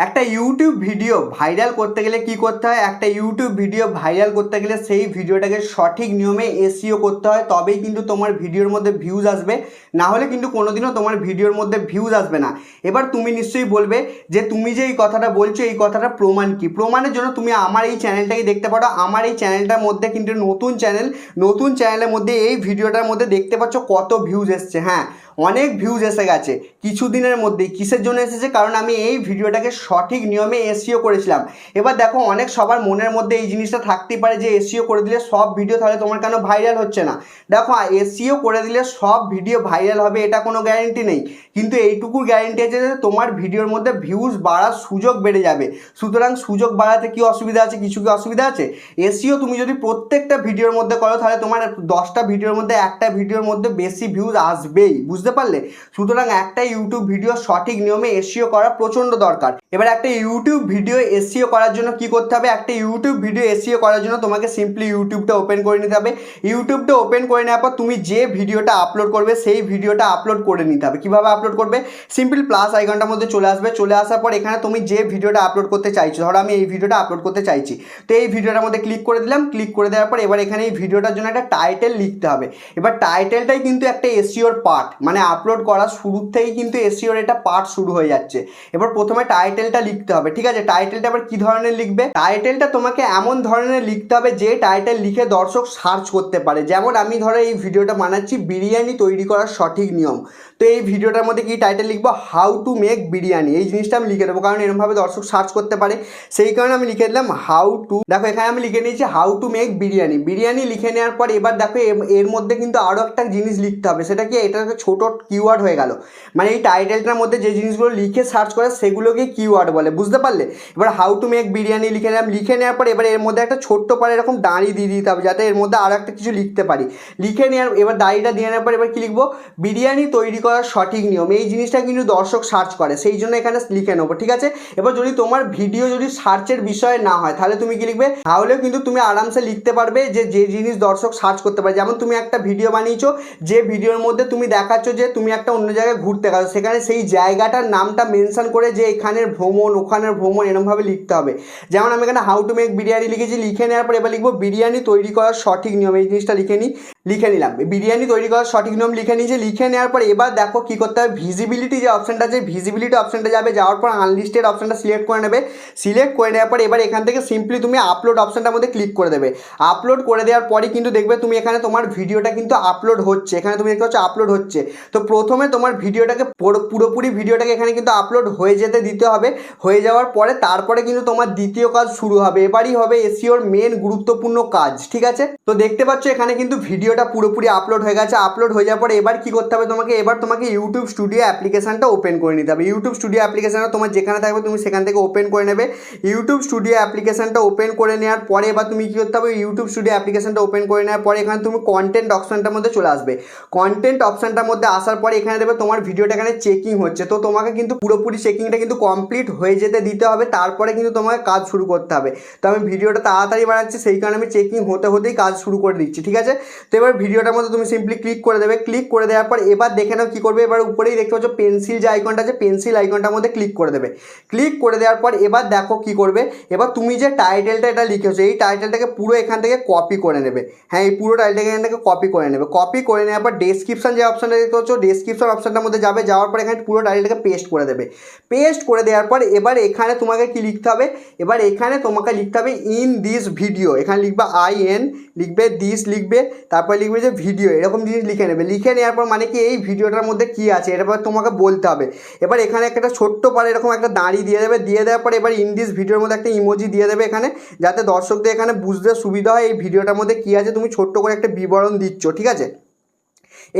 একটা YouTube video viral করতে গেলে কি করতে হয়? একটা ইউটিউব ভিডিও ভাইরাল করতে গেলে সেই ভিডিওটাকে সঠিক নিয়মে এসিও করতে হয়। তবেই কিন্তু তোমার ভিডিওর মধ্যে ভিউজ আসবে। না হলে কিন্তু কোনোদিনও তোমার ভিডিওর মধ্যে ভিউজ আসবে না। এবার তুমি নিশ্চয়ই বলবে যে তুমি যে এই কথাটা বলছো, এই কথাটা প্রমাণ কি? প্রমাণের জন্য তুমি আমার এই চ্যানেলটাকে দেখতে পারো। আমার এই চ্যানেলটার মধ্যে কিন্তু নতুন চ্যানেল নতুন চ্যানেলের মধ্যে এই ভিডিওটার মধ্যে দেখতে পাচ্ছ কত ভিউজ এসছে হ্যাঁ। অনেক ভিউজ এসে গেছে। কিছু দিনের মধ্যেই কিসের জন্য এসেছে? কারণ আমি এই ভিডিওটাকে সঠিক নিয়মে এসিও করেছিলাম। এবার দেখো, অনেক সবার মনের মধ্যে এই জিনিসটা থাকতেই পারে যে এসিও করে দিলে সব ভিডিও তাহলে তোমার কেন ভাইরাল হচ্ছে না। দেখো এসিও করে দিলে সব ভিডিও ভাইরাল হবে, এটা কোনো গ্যারেন্টি নেই। কিন্তু এইটুকু গ্যারেন্টি আছে যে তোমার ভিডিওর মধ্যে ভিউজ বাড়ার সুযোগ বেড়ে যাবে। সুতরাং সুযোগ বাড়াতে কি অসুবিধা আছে? কিছু কি অসুবিধা আছে? এসিও তুমি যদি প্রত্যেকটা ভিডিওর মধ্যে করো, তাহলে তোমার দশটা ভিডিওর মধ্যে একটা ভিডিওর মধ্যে বেশি ভিউজ আসবেই। বুঝতে পারলে? সুতরাং একটা ইউটিউব ভিডিও সঠিক নিয়মে এসিও করা প্রচণ্ড দরকার। এবার একটা ইউটিউব ভিডিও এসিও করার জন্য কি করতে হবে? একটা ইউটিউব ভিডিও এসিও করার জন্য তোমাকে সিম্পলি ইউটিউবটা ওপেন করে নিতে হবে। ইউটিউবটা ওপেন করে নেওয়ার পর তুমি যে ভিডিওটা আপলোড করবে, সেই ভিডিওটা আপলোড করে নিতে হবে। কীভাবে আপলোড করবে। সিম্পল প্লাস আইকনটার মধ্যে চলে আসবে। চলে আসার পর এখানে তুমি যে ভিডিওটা আপলোড করতে চাইছো, ধরো আমি এই ভিডিওটা আপলোড করতে চাইছি। তো এই ভিডিওটার মধ্যে ক্লিক করে দিলাম। ক্লিক করে দেওয়ার পর এবার এখানে এই ভিডিওটার জন্য একটা টাইটেল লিখতে হবে। এবার টাইটেলটাই কিন্তু একটা এসিওর পার্ট মানে আপলোড করার শুরুর থেকেই কিন্তু এসিওর এটা পার্ট শুরু হয়ে যাচ্ছে। এবার প্রথমে টাইটেলটা লিখতে হবে, ঠিক আছে? টাইটেলটা আবার কী ধরনের লিখবে? টাইটেলটা তোমাকে এমন ধরনের লিখতে হবে যে টাইটেল লিখে দর্শক সার্চ করতে পারে। যেমন আমি ধরো এই ভিডিওটা বানাচ্ছি, বিরিয়ানি তৈরি করার সঠিক নিয়ম। তো এই ভিডিওটার মধ্যে কি টাইটেল লিখব? হাউ টু মেক বিরিয়ানি এই জিনিসটা আমি লিখে দেবো, কারণ এরকমভাবে দর্শক সার্চ করতে পারে। সেই কারণে আমি লিখে দিলাম হাউ টু দেখো, এখানে আমি লিখে নিয়েছি how to make biryani biryani লিখে নেওয়ার পর এবার দেখো, এর- মধ্যে কিন্তু আরও একটা জিনিস লিখতে হবে। সেটা কি? এটা একটা ছোটো কিওয়ার্ড হয়ে গেল। মানে এই টাইটেলটার মধ্যে যে জিনিসগুলো লিখে সার্চ করে, সেগুলোকে কিওয়ার্ড বলে। বুঝতে পারলে? এবার হাউ টু মেক বিরিয়ানি লিখে নিলাম। লিখে নেওয়ার পর এবার এর মধ্যে একটা ছোট্ট পারে এরকম দাঁড়ি দিয়ে দিতে হবে, যাতে এর মধ্যে আরও একটা কিছু লিখতে পারি। লিখে নেওয়ার, এবার দাঁড়িটা দিয়ে নেওয়ার পর এবার কি লিখব? বিরিয়ানি তৈরি করার সঠিক নিয়ম। এই জিনিসটা কিন্তু দর্শক সার্চ করে, সেই জন্য এখানে লিখে নেব, ঠিক আছে? এবার যদি তোমার ভিডিও যদি সার্চের বিষয়ে না হয়, তাহলে তুমি কি লিখবে? তাহলেও কিন্তু তুমি আরামসে লিখতে পারবে যে যে জিনিস দর্শক সার্চ করতে পারে। যেমন তুমি একটা ভিডিও বানিয়েছো, যে ভিডিওর মধ্যে তুমি দেখাচ্ছ যে তুমি একটা অন্য জায়গায় ঘুরতে গেছো, সেখানে সেই জায়গাটার নামটা মেনশন করে যে এখানের ভ্রমণ, ওখানের ভ্রমণ এরমভাবে লিখতে হবে। যেমন আমি এখানে হাউ টু মেক বিরিয়ানি লিখেছি, লিখে নেওয়ার পর এবার লিখব, বিরিয়ানি তৈরি করার সঠিক নিয়ম এই জিনিসটা লিখে নিই লিখে নিলাম। বিরিয়ানি তৈরি করার সঠিক নিয়ম লিখে নিয়েছি লিখে নেওয়ার পর এবার দেখো কী করতে হবে ভিজিবিলিটি যে অপশানটা আছে ভিজিবিলিটি অপশানটা যাবে, যাওয়ার পর আনলিস্টেড অপশানটা সিলেক্ট করে নেবে। সিলেক্ট করে নেওয়ার পর এবার এখান থেকে সিম্পলি তুমি আপলোড অপশানটার মধ্যে ক্লিক করে দেবে। আপলোড করে দেওয়ার পরই কিন্তু দেখবে তুমি এখানে তোমার ভিডিওটা কিন্তু আপলোড হচ্ছে। এখানে তুমি দেখতে পাচ্ছ আপলোড হচ্ছে। তো প্রথমে তোমার ভিডিওটাকে পুরো- পুরোপুরি ভিডিওটাকে এখানে কিন্তু আপলোড হয়ে যেতে দিতে হবে। হয়ে যাওয়ার পরে তারপরে কিন্তু তোমার দ্বিতীয় কাজ শুরু হবে। এবারই হবে এসিওর মেন গুরুত্বপূর্ণ কাজ, ঠিক আছে? তো দেখতে পাচ্ছ এখানে কিন্তু ভিডিওটা পুরোপুরি আপলোড হয়ে গেছে। আপলোড হয়ে যাওয়ার পরে এবার কি করতে হবে তোমাকে? এবার তোমাকে ইউটিউব স্টুডিও অ্যাপ্লিকেশনটা ওপেন করে নিতে হবে। ইউটিউব স্টুডিও অ্যাপ্লিকেশনটা তোমার যেখানে থাকবে তুমি সেখান থেকে ওপেন করে নেবে। ইউটিউব স্টুডিও অ্যাপ্লিকেশনটা ওপেন করে নেওয়ার পরে এবার তুমি কী করতে হবে ইউটিউব স্টুডিও অ্যাপ্লিকেশনটা ওপেন করে নেওয়ার পরে এখানে তুমি কন্টেন্ট অপশানটার মধ্যে চলে আসবে। কন্টেন্ট অপশানটার মধ্যে আসার পরে এখানে দেবে তোমার ভিডিওটা এখানে চেকিং হচ্ছে। তো তোমাকে কিন্তু পুরোপুরি চেকিংটা কিন্তু কমপ্লিট হয়ে যেতে দিতে হবে। তারপরে কিন্তু তোমাকে কাজ শুরু করতে হবে। তো আমি ভিডিওটা তাড়াতাড়ি বাড়াচ্ছি সেই কারণে আমি চেকিং হতে হতেই কাজ শুরু করে দিচ্ছি, ঠিক আছে? তো এবার ভিডিওটার মধ্যে তুমি সিম্পলি ক্লিক করে দেবে। ক্লিক করে দেওয়ার পর এবার দেখে নাও কী করবে, এবার উপরেই দেখতে পাচ্ছ পেন্সিল যে আইকনটা আছে পেন্সিল আইকনটার মধ্যে ক্লিক করে দেবে। ক্লিক করে দেওয়ার পর এবার দেখো কি করবে, এবার তুমি যে টাইটেলটা এটা লিখেছো, এই টাইটেলটাকে পুরো এখান থেকে কপি করে নেবে। হ্যাঁ এই পুরো টাইটেলটাকে এখান থেকে কপি করে নেবে। কপি করে নেওয়ার পর ডেসক্রিপশন যে অপশনটা দেখতে পাচ্ছ ডেসক্রিপশন অপশনটার মধ্যে যাবে, যাওয়ার পর এখানে পুরো টাইটেলটাকে পেস্ট করে দেবে। পেস্ট করে দেওয়ার পর এবার এখানে তোমাকে কি লিখতে হবে, এবার এখানে তোমাকে লিখতে হবে ইন দিস ভিডিও এখানে লিখবে আই এন লিখবে দিস লিখবে, তারপর লিখবে যে ভিডিও এরকম জিনিস লিখে নেবে। লিখে নেওয়ার পর মানে কি, এই ভিডিওটার মধ্যে কি আছে? এটা পর তোমাকে বলতে হবে। এবার এখানে একটা ছোট্ট পারে এরকম একটা দাঁড়ি দিয়ে দেবে। দিয়ে দেওয়ার পরে এবার ইন্ডিস ভিডিওর মধ্যে একটা ইমোজি দিয়ে দেবে এখানে, যাতে দর্শকদের এখানে বুঝতে সুবিধা হয় এই ভিডিওটার মধ্যে কী আছে। তুমি ছোট্ট করে একটা বিবরণ দিচ্ছ, ঠিক আছে?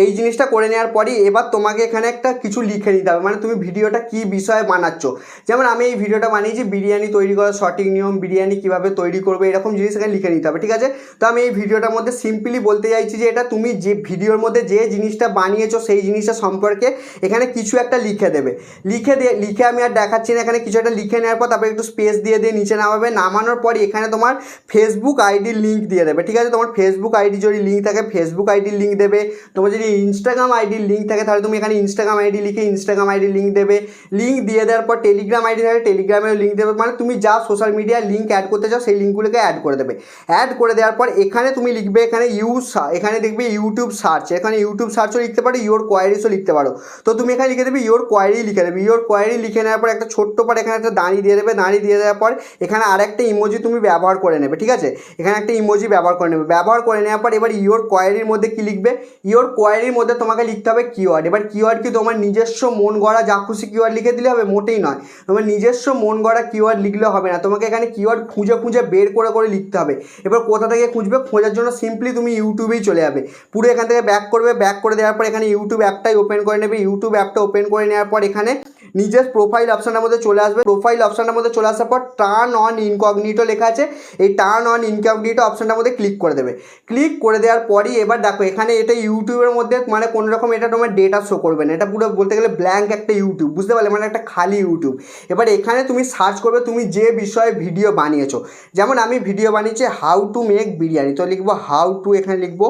এই জিনিসটা করে নেওয়ার পরই এবার তোমাকে এখানে একটা কিছু লিখে নিতে হবে। মানে তুমি ভিডিওটা কি বিষয়ে বানাচ্ছ? যেমন আমি এই ভিডিওটা বানিয়েছি, বিরিয়ানি তৈরি করার সঠিক নিয়ম, বিরিয়ানি কীভাবে তৈরি করবে, এরকম জিনিস এখানে লিখে নিতে হবে, ঠিক আছে? তো আমি এই ভিডিওটার মধ্যে সিম্পলি বলতে চাইছি যে এটা তুমি যে ভিডিওর মধ্যে যে জিনিসটা বানিয়েছো, সেই জিনিসটা সম্পর্কে এখানে কিছু একটা লিখে দেবে। লিখে দিয়ে, লিখে আমি আর দেখাচ্ছি না, এখানে কিছু একটা লিখে নেওয়ার পর তারপরে একটু স্পেস দিয়ে দিয়ে নিচে নামাবে। নামানোর পরই এখানে তোমার ফেসবুক আইডির লিঙ্ক দিয়ে দেবে, ঠিক আছে? তোমার ফেসবুক আইডি যদি লিঙ্ক থাকে ফেসবুক আইডির লিঙ্ক দেবে, তোমার যদি যদি ইনস্টাগ্রাম আইডির লিঙ্ক থাকে, তাহলে তুমি এখানে ইনস্টাগ্রাম আইডি লিখে ইনস্টাগ্রাম আইডি লিঙ্ক দেবে। লিঙ্ক দিয়ে দেওয়ার পর টেলিগ্রাম আইডি থাকে টেলিগ্রামের লিঙ্ক দেবে। মানে তুমি যা সোশ্যাল মিডিয়ার লিঙ্ক অ্যাড করতে চাও, সেই লিঙ্কগুলোকে অ্যাড করে দেবে। অ্যাড করে দেওয়ার পর এখানে তুমি লিখবে, এখানে ইউজ এখানে দেখবে ইউটিউব সার্চ এখানে ইউটিউব সার্চও লিখতে পারো ইওর কোয়ারিসও লিখতে পারো। তো তুমি এখানে লিখে দেবে ইওর কোয়ারি লিখে দেবে। ইওর কোয়ারি লিখে নেওয়ার পর একটা ছোট্ট পর এখানে একটা দাঁড়িয়ে দিয়ে দেবে। দাঁড়িয়ে দিয়ে দেওয়ার পর এখানে আরেকটা ইমোজি তুমি ব্যবহার করে নেবে, ঠিক আছে? এখানে একটা ইমোজি ব্যবহার করে নেবে। ব্যবহার করে নেওয়ার পর এবার ইওর কোয়ারির মধ্যে কি লিখবে? ইওর কোয়ারির মধ্যে তোমাকে লিখতে হবে কিওয়ার্ড এবার কিওয়ার্ড কি? তোমার নিজস্ব মন গড়া যা খুশি কিওয়ার্ড লিখে দিলে হবে, মোটেই নয়। তোমার নিজস্ব মন গড়া কিওয়ার্ড লিখলে হবে না। তোমাকে এখানে কিওয়ার্ড খুঁজে খুঁজে বের করে করে লিখতে হবে। এবার কোথা থেকে খুঁজবে? খোঁজার জন্য সিম্পলি তুমি ইউটিউবেই চলে যাবে। পুরো এখান থেকে ব্যাক করবে ব্যাক করে দেওয়ার পর এখানে ইউটিউব অ্যাপটাই ওপেন করে নেবে। ইউটিউব অ্যাপটা ওপেন করে নেওয়ার পর এখানে নিজের প্রোফাইল অপশানের মধ্যে চলে আসবে। প্রোফাইল অপশানের মধ্যে চলে আসার পর টার্ন অন ইনকগনিটো লেখা আছে। এই টার্ন অন ইনকগনিটো অপশানটার মধ্যে ক্লিক করে দেবে। ক্লিক করে দেওয়ার পরই এবার দেখো, এখানে এটা ইউটিউবের মধ্যে মানে কোনো রকম এটা তোমার ডেটা শো করবে না। এটা পুরো বলতে গেলে ব্ল্যাঙ্ক একটা ইউটিউব বুঝতে পারলে? মানে একটা খালি ইউটিউব এবার এখানে তুমি সার্চ করবে, তুমি যে বিষয়ে ভিডিও বানিয়েছো। যেমন আমি ভিডিও বানিয়েছি হাউ টু মেক বিরিয়ানি। তো লিখব হাউ টু এখানে লিখব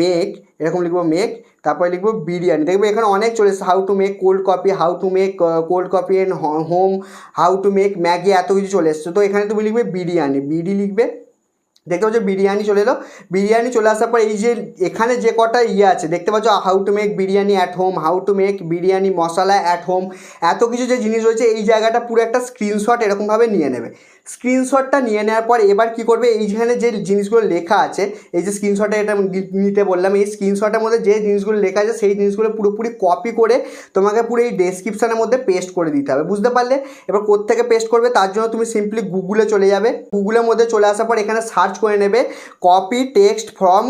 মেক এরকম লিখব মেক তারপরে লিখব বিরিয়ানি। দেখবে এখানে অনেক চলে এসেছে how to make cold coffee how to make cold coffee in home how to make Maggi এত কিছু চলে এসছে। তো এখানে তুমি লিখবে বিরিয়ানি। বিডি লিখবে। দেখতে পাচ্ছ বিরিয়ানি চলে এলো। বিরিয়ানি চলে আসার পর এই যে, এখানে যে কটা ইয়ে আছে, দেখতে পাচ্ছ how to make biryani at home how to make biryani masala at home এত কিছু যে জিনিস রয়েছে, এই জায়গাটা পুরো একটা স্ক্রিনশট এরকমভাবে নিয়ে নেবে। স্ক্রিনশটটা নিয়ে নেওয়ার পর এবার কি করবে? এইখানে যে জিনিসগুলো লেখা আছে, এই যে স্ক্রিনশটে এটা নিতে বললাম, এই স্ক্রিনশটের মধ্যে যে জিনিসগুলো লেখা আছে, সেই জিনিসগুলো পুরোপুরি কপি করে তোমাকে পুরো এই ডেসক্রিপশানের মধ্যে পেস্ট করে দিতে হবে। বুঝতে পারলে? এবার কোত্থেকে পেস্ট করবে? তার জন্য তুমি সিম্পলি গুগলে চলে যাবে। গুগলের মধ্যে চলে আসার পর এখানে সার্চ করে নেবে copy text from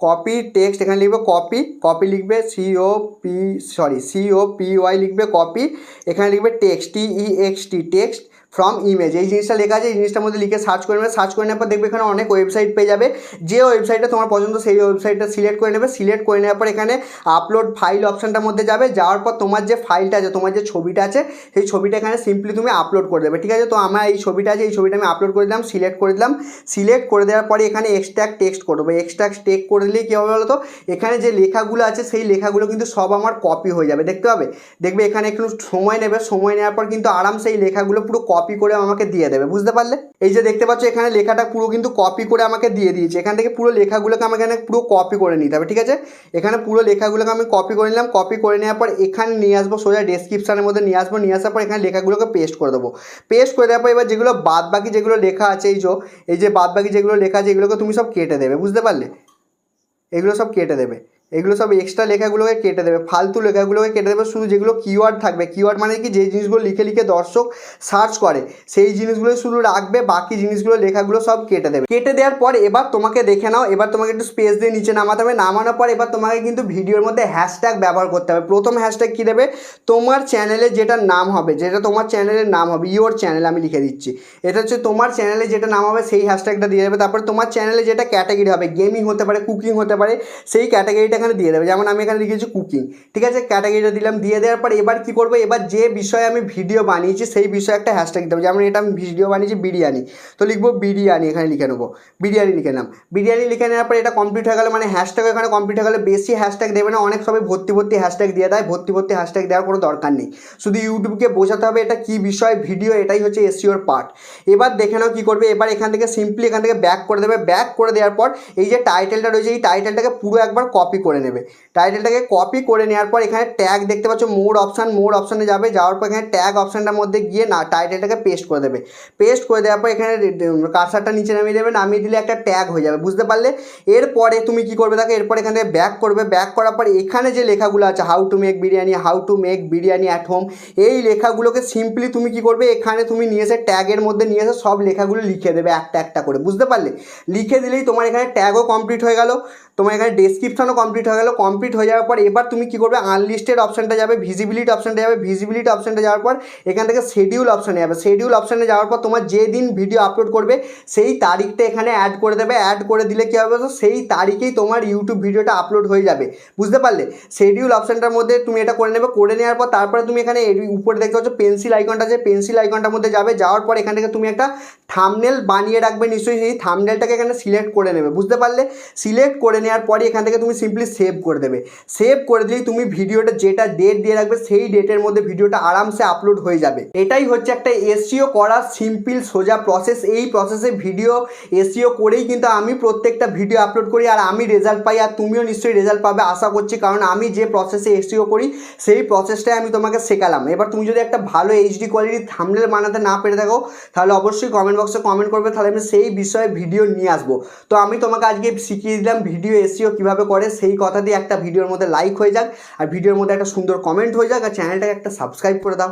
copy text এখানে লিখবে কপি কপি লিখবে C O P sorry C O P Y লিখবে কপি এখানে লিখবে text T E X T text from image এই জিনিসটা লেখা আছে, এই জিনিসটার মধ্যে লিখে সার্চ করে নেবে সার্চ করে নেওয়ার পর দেখবে এখানে অনেক ওয়েবসাইট পেয়ে যাবে। যে ওয়েবসাইটটা তোমার পছন্দ, সেই ওয়েবসাইটটা সিলেক্ট করে নেবে। সিলেক্ট করে নেওয়ার পর এখানে আপলোড ফাইল অপশানটার মধ্যে যাবে। যাওয়ার পর তোমার যে ফাইলটা আছে, তোমার যে ছবিটা আছে, সেই ছবিটা এখানে সিম্পলি তুমি আপলোড করে দেবে। ঠিক আছে? তো আমার এই ছবিটা আছে, এই ছবিটা আমি আপলোড করে দিলাম সিলেক্ট করে দিলাম। সিলেক্ট করে দেওয়ার পরে এখানে এক্সট্রাক্ট টেক্সট করব এক্সট্রাক্ট টেক করে দিলে কী হবে বলো তো এখানে যে লেখাগুলো আছে, সেই লেখাগুলো কিন্তু সব আমার কপি হয়ে যাবে। দেখতে হবে দেখবে এখানে একটু সময় নেবে। সময় নেওয়ার পর কিন্তু আরামসে এই লেখাগুলো পুরো কপি করে আমাকে দিয়ে দেবে, বুঝতে পারলে? এই যে দেখতে পাচ্ছ, এখানে লেখাটা পুরো কিন্তু কপি করে আমাকে দিয়ে দিয়েছে। এখান থেকে পুরো লেখাগুলোকে আমাকে এখানে পুরো কপি করে নিতে হবে, ঠিক আছে? এখানে পুরো লেখাগুলোকে আমি কপি করে নিলাম কপি করে নেওয়ার পর এখানে নিয়ে আসব, সোজা ডেসক্রিপশানের মধ্যে নিয়ে আসব, নিয়ে আসার পর এখানে লেখাগুলোকে পেস্ট করে দেবো। পেস্ট করে দেওয়ার পর এবার যেগুলো বাদ বাকি যেগুলো লেখা আছে, এই যে এই যে বাদ বাকি যেগুলো লেখা আছে, এগুলোকে তুমি সব কেটে দেবে, বুঝতে পারলে? এগুলো সব কেটে দেবে। এগুলো সব এক্সট্রা লেখাগুলোকে কেটে দেবে, ফালতু লেখাগুলোকে কেটে দেবে, শুধু যেগুলো কিওয়ার্ড থাকবে। কিওয়ার্ড মানে কি? যে জিনিসগুলো লিখে লিখে দর্শক সার্চ করে, সেই জিনিসগুলো শুধু রাখবে, বাকি জিনিসগুলো, লেখাগুলো সব কেটে দেবে। কেটে দেওয়ার পর এবার তোমাকে দেখে নাও, এবার তোমাকে একটু স্পেস দিয়ে নিচে নামাতে হবে। নামানোর পর এবার তোমাকে কিন্তু ভিডিওর মধ্যে হ্যাশট্যাগ ব্যবহার করতে হবে। প্রথম হ্যাশট্যাগ কী দেবে? তোমার চ্যানেলে যেটা নাম হবে, যেটা তোমার চ্যানেলের নাম হবে ইওর চ্যানেল আমি লিখে দিচ্ছি। এটা হচ্ছে তোমার চ্যানেলে যেটা নাম হবে, সেই হ্যাশট্যাগটা দিয়ে দেবে। তারপরে তোমার চ্যানেলে যেটা ক্যাটাগরি হবে গেমিং হতে পারে কুকিং হতে পারে, সেই ক্যাটাগরিটা এখানে দিয়ে দেবে। যেমন আমি এখানে লিখেছি কুকিং ঠিক আছে? ক্যাটাগরিটা দিলাম, দিয়ে দেওয়ার পর এবার কি করব? এবার যে বিষয়ে আমি ভিডিও বানিয়েছি, সেই বিষয়ে একটা হ্যাশট্যাগ দেবো। যেমন এটা আমি ভিডিও বানিয়েছি বিরিয়ানি। তো লিখব বিরিয়ানি, এখানে লিখে নেব। বিরিয়ানি লিখে নাম বিরিয়ানি লিখে নেওয়ার পর এটা কমপ্লিট হয়ে গেলে মানে হ্যাশট্যাগ এখানে কমপ্লিট হয়ে গেলে বেশি হ্যাশট্যাগ দেবে না। অনেক সবাই ভর্তি ভর্তি হ্যাশট্যাগ দিয়ে দেয়। ভর্তি ভর্তি হ্যাশট্যাগ দেওয়ার কোনো দরকার নেই। শুধু ইউটিউবকে বোঝাতে হবে এটা কী বিষয় ভিডিও এটাই হচ্ছে এসিওর পার্ট এবার দেখে নাও কী করবে। এবার এখান থেকে সিম্পলি এখান থেকে ব্যাক করে দেবে। ব্যাক করে দেওয়ার পর এই যে টাইটেলটা রয়েছে, এই টাইটেলটাকে পুরো একবার কপি করে নেবে। টাইটেলটাকে কপি করে নেওয়ার পর এখানে ট্যাগ দেখতে পাচ্ছ মোর অপশান মোর অপশানে যাবে। যাওয়ার পর এখানে ট্যাগ অপশানটার মধ্যে গিয়ে না টাইটেলটাকে পেস্ট করে দেবে। পেস্ট করে দেওয়ার পর এখানে কারসারটা নিচে নামিয়ে দেবে, নামিয়ে দিলে একটা ট্যাগ হয়ে যাবে। বুঝতে পারলে? এরপরে তুমি কি করবে দেখো, এরপর এখানে ব্যাক করবে। ব্যাক করার পর এখানে যে লেখাগুলো আছে how to make biryani how to make biryani at home এই লেখাগুলোকে সিম্পলি তুমি কি করবে, এখানে তুমি নিয়ে এসে ট্যাগের মধ্যে নিয়ে এসে সব লেখাগুলো লিখে দেবে একটা একটা করে। বুঝতে পারলে? লিখে দিলেই তোমার এখানে ট্যাগও কমপ্লিট হয়ে গেল। তোমার এখানে ডেসক্রিপশনও কমপ্লিট হয়ে গেলো। কমপ্লিট হয়ে যাওয়ার পর এবার তুমি কি করবে? আনলিস্টেড অপশানটা যাবে ভিজিবিলিটি অপশানটা যাবে। ভিজিবিলিটি অপশানটা যাওয়ার পর এখান থেকে শেডিউল অপশানে যাবে। শেডিউল অপশানে যাওয়ার পর তোমার যে দিন ভিডিও আপলোড করবে, সেই তারিখটা এখানে অ্যাড করে দেবে। অ্যাড করে দিলে কী হবে? সেই তারিখেই তোমার ইউটিউব ভিডিওটা আপলোড হয়ে যাবে। বুঝতে পারলে? শেডিউল অপশানটার মধ্যে তুমি এটা করে নেবে। করে নেওয়ার পর তারপরে তুমি এখানে উপরে দেখতে পাচ্ছ পেন্সিল আইকনটা আছে। পেন্সিল আইকনটার মধ্যে যাবে। যাওয়ার পর এখান থেকে তুমি একটা থামনেল বানিয়ে রাখবে নিশ্চয়ই। সেই থামনেলটাকে এখানে সিলেক্ট করে নেবে। বুঝতে পারলে? সিলেক্ট করে নেওয়ার পরে এখান থেকে তুমি সিম্পলি সেভ করে দেবে। সেভ করে দিলেই তুমি ভিডিওটা যেটা ডেট দিয়ে রাখবে সেই ডেটের মধ্যে ভিডিওটা আরামসে আপলোড হয়ে যাবে। এটাই হচ্ছে একটা এসিও করার সিম্পল সোজা প্রসেস এই প্রসেসে ভিডিও এসিও করেই কিন্তু আমি প্রত্যেকটা ভিডিও আপলোড করি আর আমি রেজাল্ট পাই আর তুমিও নিশ্চয়ই রেজাল্ট পাবে, আশা করছি। কারণ আমি যে প্রসেসে এসিও করি, সেই প্রসেসটাই আমি তোমাকে শেখালাম। এবার তুমি যদি একটা ভালো এইচডি কোয়ালিটির থামনেল বানাতে না পেরে থাকো, তাহলে অবশ্যই কমেন্ট বক্সে কমেন্ট করবে, তাহলে আমি সেই বিষয়ে ভিডিও নিয়ে আসব। তো আমি তোমাকে আজকে শিখিয়ে দিলাম ভিডিও এসিও কীভাবে করে সেই কথা দিয়ে একটা ভিডিওর মধ্যে লাইক হয়ে যাক, আর ভিডিওর মধ্যে একটা সুন্দর কমেন্ট হয়ে যাক, আর চ্যানেলটাকে একটা সাবস্ক্রাইব করে দাও।